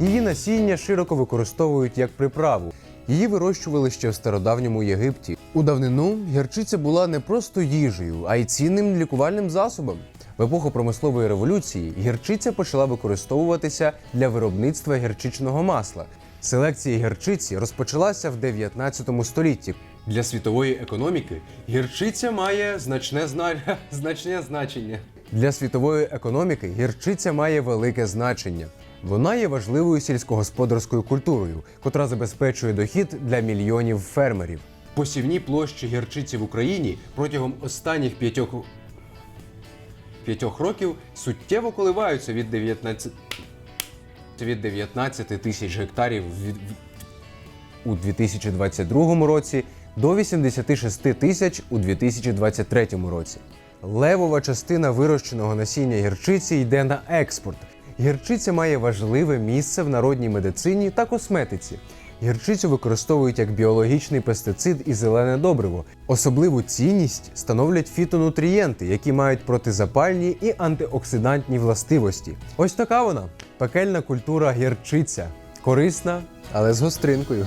Її насіння широко використовують як приправу. Її вирощували ще в стародавньому Єгипті. У давнину гірчиця була не просто їжею, а й цінним лікувальним засобом. В епоху промислової революції гірчиця почала використовуватися для виробництва гірчичного масла. Селекція гірчиці розпочалася в 19 столітті. Для світової економіки гірчиця має значне, зна... значне значення. Для світової економіки гірчиця має велике значення. Вона є важливою сільськогосподарською культурою, котра забезпечує дохід для мільйонів фермерів. Посівні площі гірчиці в Україні протягом останніх п'ятьох п'ятьох років суттєво коливаються від 19 від 19 тисяч гектарів у 2022 році до 86 тисяч у 2023 році. Левова частина вирощеного насіння гірчиці йде на експорт. Гірчиця має важливе місце в народній медицині та косметиці. Гірчицю використовують як біологічний пестицид і зелене добриво. Особливу цінність становлять фітонутрієнти, які мають протизапальні і антиоксидантні властивості. Ось така вона пекельна культура гірчиця. Корисна, але з гостринкою.